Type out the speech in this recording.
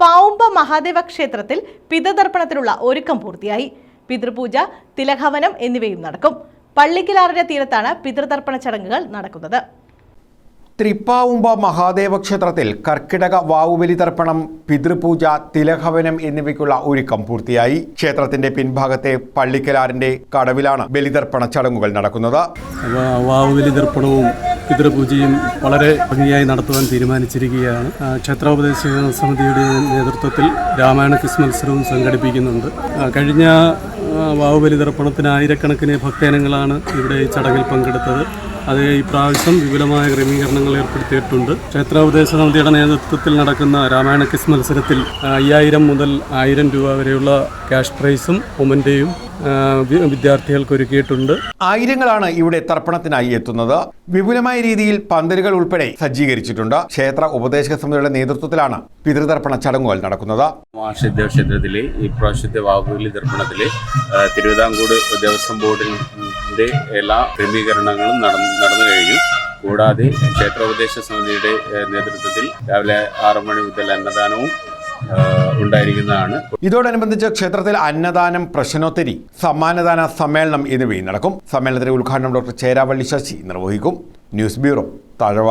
പാവുമ്പ മഹാദേവ ക്ഷേത്രത്തിൽ പിതൃതർപ്പണത്തിനുള്ള ഒരുക്കം പൂർത്തിയായി. പിതൃപൂജ തിലഹവനം എന്നിവയും നടക്കും. പള്ളിക്കിലാറിന്റെ തീരത്താണ് പിതൃതർപ്പണ ചടങ്ങുകൾ നടക്കുന്നത്. തൃപ്പാവുമ്പ മഹാദേവ ക്ഷേത്രത്തിൽ കർക്കിടക വാവുബലി തർപ്പണം പിതൃപൂജ തിലഹവനം എന്നിവയ്ക്കുള്ള ഒരുക്കം പൂർത്തിയായി. ക്ഷേത്രത്തിന്റെ പിൻഭാഗത്തെ പള്ളിക്കലാറിന്റെ കടവിലാണ് ബലിതർപ്പണ ചടങ്ങുകൾ നടക്കുന്നത്. വാവുബലി ദർപ്പണവും പിതൃപൂജയും വളരെ ഭംഗിയായി നടത്തുവാൻ തീരുമാനിച്ചിരിക്കുകയാണ്. ക്ഷേത്രോപദേശ സമിതിയുടെ നേതൃത്വത്തിൽ രാമായണ ക്വിസ് മത്സരവും സംഘടിപ്പിക്കുന്നുണ്ട്. കഴിഞ്ഞ വാവുബലി തർപ്പണത്തിന് ആയിരക്കണക്കിന് ഭക്തജനങ്ങളാണ് ഇവിടെ ഈ ചടങ്ങിൽ പങ്കെടുത്തത്. അത് ഈ പ്രാവശ്യം വിപുലമായ ക്രമീകരണങ്ങൾ ഏർപ്പെടുത്തിയിട്ടുണ്ട്. ക്ഷേത്രോപദേശ സമിതിയുടെ നേതൃത്വത്തിൽ നടക്കുന്ന രാമായണ ക്വിസ് മത്സരത്തിൽ അയ്യായിരം മുതൽ ആയിരം രൂപ വരെയുള്ള ക്യാഷ് പ്രൈസും മൊമന്റെയും വിദ്യാർത്ഥികൾക്ക് ഒരുക്കിയിട്ടുണ്ട്. ആയിരങ്ങളാണ് ഇവിടെ തർപ്പണത്തിനായി എത്തുന്നത്. വിപുലമായ രീതിയിൽ പന്തലുകൾ ഉൾപ്പെടെ സജ്ജീകരിച്ചിട്ടുണ്ട്. ക്ഷേത്ര ഉപദേശക സമിതിയുടെ നേതൃത്വത്തിലാണ് പിതൃതർപ്പണ ചടങ്ങുകൾ നടക്കുന്നത്. മഹാക്ഷേത്ര ക്ഷേത്രത്തിലെ ഈ പ്രാവശ്യത്തെ വാവുബലി ദർപ്പണത്തിൽ തിരുവിതാംകൂട് ദേവസ്വം ബോർഡിന്റെ എല്ലാ ക്രമീകരണങ്ങളും നടന്നു കഴിഞ്ഞു. കൂടാതെ ക്ഷേത്രോപദേശ സമിതിയുടെ നേതൃത്വത്തിൽ രാവിലെ ആറു മണി മുതൽ അന്നദാനവും ഉണ്ടായിരിക്കുന്നതാണ്. ഇതോടനുബന്ധിച്ച് ക്ഷേത്രത്തിൽ അന്നദാനം പ്രശ്നോത്തരി സമ്മാനദാന സമ്മേളനം എന്നിവയും നടക്കും. സമ്മേളനത്തിന്റെ ഉദ്ഘാടനം ഡോക്ടർ ചേരാവള്ളി ശശി നിർവഹിക്കും. News bureau Thazhava.